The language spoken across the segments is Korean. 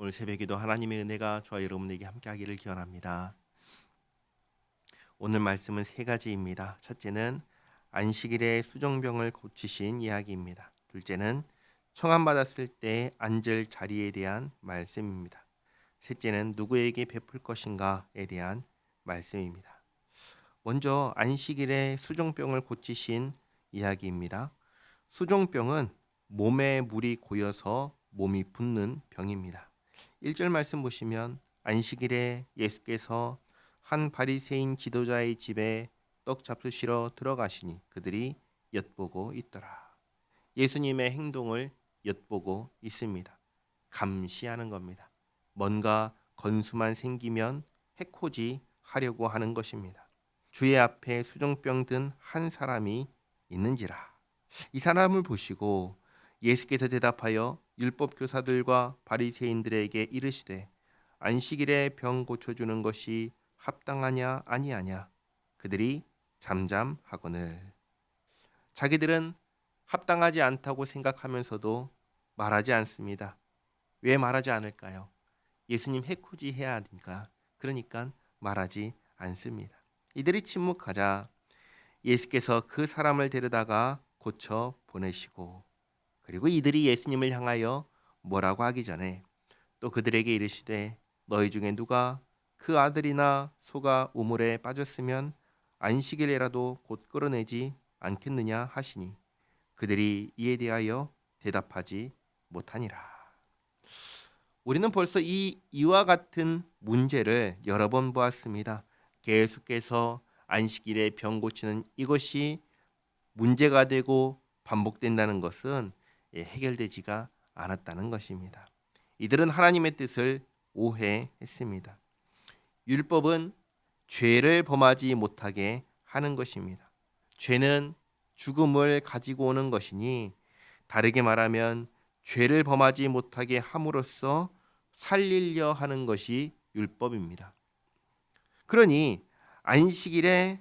오늘 새벽에도 하나님의 은혜가 저와 여러분에게 함께하기를 기원합니다. 오늘 말씀은 세 가지입니다. 첫째는 안식일에 수정병을 고치신 이야기입니다. 둘째는 청함 받았을 때 앉을 자리에 대한 말씀입니다. 셋째는 누구에게 베풀 것인가에 대한 말씀입니다. 먼저 안식일에 수종병을 고치신 이야기입니다. 수종병은 몸에 물이 고여서 몸이 붓는 병입니다. 1절 말씀 보시면 안식일에 예수께서 한 바리새인 지도자의 집에 떡 잡수시러 들어가시니 그들이 엿보고 있더라. 예수님의 행동을 엿보고 있습니다. 감시하는 겁니다. 뭔가 건수만 생기면 해코지 하려고 하는 것입니다. 주의 앞에 수종병 든 한 사람이 있는지라. 이 사람을 보시고 예수께서 대답하여 율법 교사들과 바리새인들에게 이르시되 안식일에 병 고쳐 주는 것이 합당하냐 아니하냐 그들이 잠잠하거늘 자기들은 합당하지 않다고 생각하면서도 말하지 않습니다. 왜 말하지 않을까요? 예수님 해코지 해야 하니까 그러니까 말하지 않습니다. 이들이 침묵하자 예수께서 그 사람을 데려다가 고쳐 보내시고 그리고 이들이 예수님을 향하여 뭐라고 하기 전에 또 그들에게 이르시되 너희 중에 누가 그 아들이나 소가 우물에 빠졌으면 안식일에라도 곧 끌어내지 않겠느냐 하시니 그들이 이에 대하여 대답하지 못하니라. 우리는 벌써 이 이와 같은 문제를 여러 번 보았습니다. 계속해서 안식일에 병 고치는 이것이 문제가 되고 반복된다는 것은 예, 해결되지가 않았다는 것입니다. 이들은 하나님의 뜻을 오해했습니다. 율법은 죄를 범하지 못하게 하는 것입니다. 죄는 죽음을 가지고 오는 것이니 다르게 말하면 죄를 범하지 못하게 함으로써 살리려 하는 것이 율법입니다. 그러니 안식일에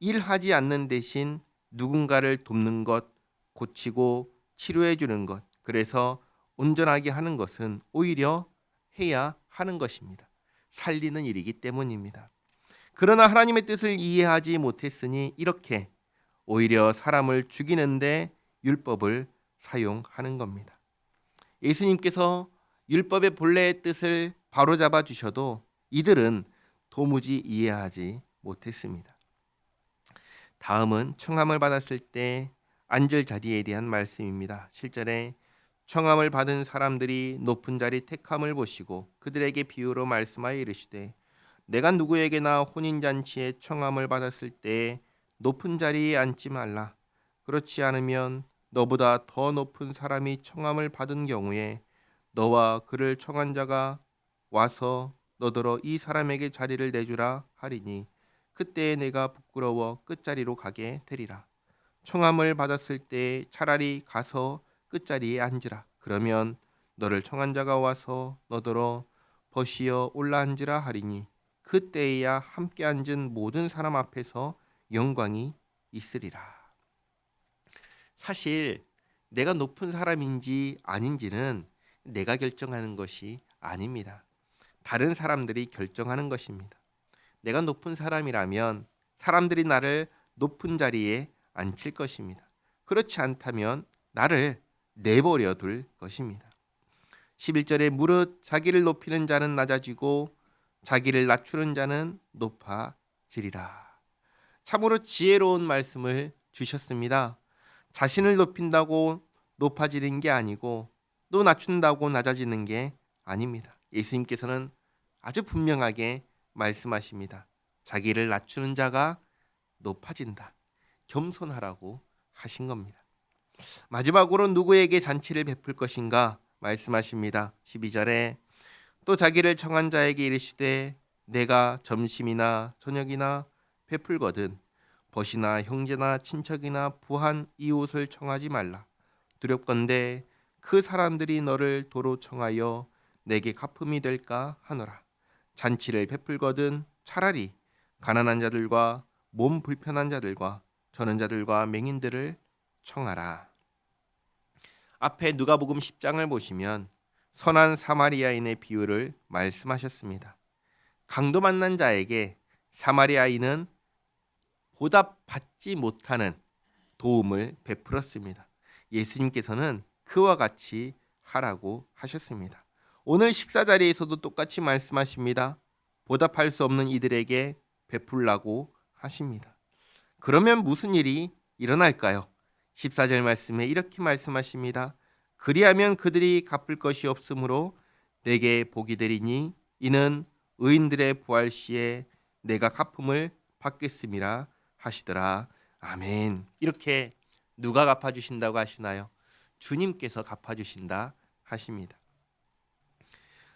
일하지 않는 대신 누군가를 돕는 것, 고치고 치료해 주는 것, 그래서 온전하게 하는 것은 오히려 해야 하는 것입니다. 살리는 일이기 때문입니다. 그러나 하나님의 뜻을 이해하지 못했으니 이렇게 오히려 사람을 죽이는데 율법을 사용하는 겁니다. 예수님께서 율법의 본래의 뜻을 바로잡아 주셔도 이들은 도무지 이해하지 못했습니다. 다음은 청함을 받았을 때 앉을 자리에 대한 말씀입니다. 7절에 청함을 받은 사람들이 높은 자리 택함을 보시고 그들에게 비유로 말씀하여 이르시되 내가 누구에게나 혼인 잔치에 청함을 받았을 때 높은 자리에 앉지 말라 그렇지 않으면 너보다 더 높은 사람이 청함을 받은 경우에 너와 그를 청한 자가 와서 너더러 이 사람에게 자리를 내주라 하리니 그때에 내가 부끄러워 끝자리로 가게 되리라 청함을 받았을 때 차라리 가서 끝자리에 앉으라. 그러면 너를 청한 자가 와서 너더러 벗이어 올라앉으라 하리니 그때에야 함께 앉은 모든 사람 앞에서 영광이 있으리라. 사실 내가 높은 사람인지 아닌지는 내가 결정하는 것이 아닙니다. 다른 사람들이 결정하는 것입니다. 내가 높은 사람이라면 사람들이 나를 높은 자리에 앉힐 것입니다. 그렇지 않다면 나를 내버려 둘 것입니다. 11절에 무릇 자기를 높이는 자는 낮아지고 자기를 낮추는 자는 높아지리라. 참으로 지혜로운 말씀을 주셨습니다. 자신을 높인다고 높아지는 게 아니고 또 낮춘다고 낮아지는 게 아닙니다. 예수님께서는 아주 분명하게 말씀하십니다. 자기를 낮추는 자가 높아진다. 겸손하라고 하신 겁니다. 마지막으로 누구에게 잔치를 베풀 것인가 말씀하십니다. 12절에 또 자기를 청한 자에게 이르시되 내가 점심이나 저녁이나 베풀거든 벗이나 형제나 친척이나 부한 이웃을 청하지 말라 두렵건대 그 사람들이 너를 도로 청하여 내게 갚음이 될까 하노라 잔치를 베풀거든 차라리 가난한 자들과 몸 불편한 자들과 전원자들과 맹인들을 청하라. 앞에 누가복음 10장을 보시면 선한 사마리아인의 비유를 말씀하셨습니다. 강도 만난 자에게 사마리아인은 보답받지 못하는 도움을 베풀었습니다. 예수님께서는 그와 같이 하라고 하셨습니다. 오늘 식사 자리에서도 똑같이 말씀하십니다. 보답할 수 없는 이들에게 베풀라고 하십니다. 그러면 무슨 일이 일어날까요? 14절 말씀에 이렇게 말씀하십니다. 그리하면 그들이 갚을 것이 없으므로 내게 복이 되리니 이는 의인들의 부활 시에 내가 갚음을 받겠음이라 하시더라. 아멘. 이렇게 누가 갚아 주신다고 하시나요? 주님께서 갚아 주신다 하십니다.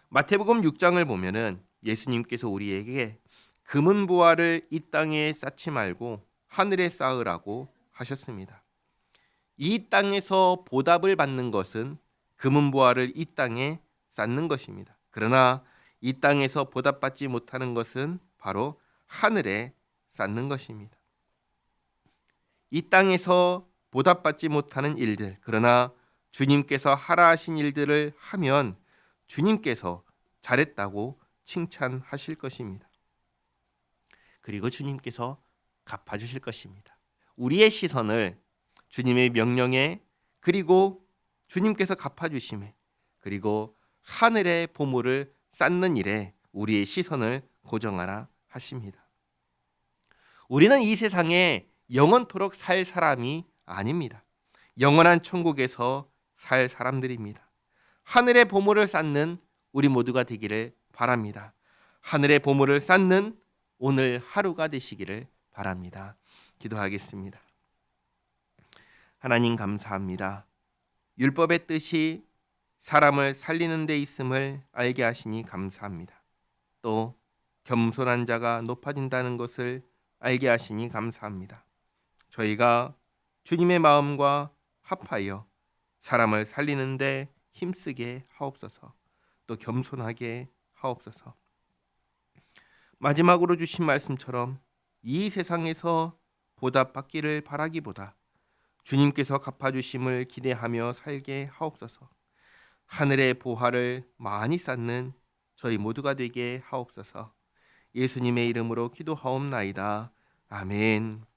마태복음 6장을 보면은 예수님께서 우리에게 금은 보화를 이 땅에 쌓지 말고 하늘에 쌓으라고 하셨습니다. 이 땅에서 보답을 받는 것은 금은 보화를 이 땅에 쌓는 것입니다. 그러나 이 땅에서 보답받지 못하는 것은 바로 하늘에 쌓는 것입니다. 이 땅에서 보답받지 못하는 일들, 그러나 주님께서 하라 하신 일들을 하면 주님께서 잘했다고 칭찬하실 것입니다. 그리고 주님께서 갚아 주실 것입니다. 우리의 시선을 주님의 명령에 그리고 주님께서 갚아 주심에 그리고 하늘의 보물을 쌓는 일에 우리의 시선을 고정하라 하십니다. 우리는 이 세상에 영원토록 살 사람이 아닙니다. 영원한 천국에서 살 사람들입니다. 하늘의 보물을 쌓는 우리 모두가 되기를 바랍니다. 하늘의 보물을 쌓는 오늘 하루가 되시기를 바랍니다. 기도하겠습니다. 하나님 감사합니다. 율법의 뜻이 사람을 살리는 데 있음을 알게 하시니 감사합니다. 또 겸손한 자가 높아진다는 것을 알게 하시니 감사합니다. 저희가 주님의 마음과 합하여 사람을 살리는데 힘쓰게 하옵소서. 또 겸손하게 하옵소서. 마지막으로 주신 말씀처럼 이 세상에서 보답받기를 바라기보다 주님께서 갚아주심을 기대하며 살게 하옵소서. 하늘의 보화를 많이 쌓는 저희 모두가 되게 하옵소서. 예수님의 이름으로 기도하옵나이다. 아멘.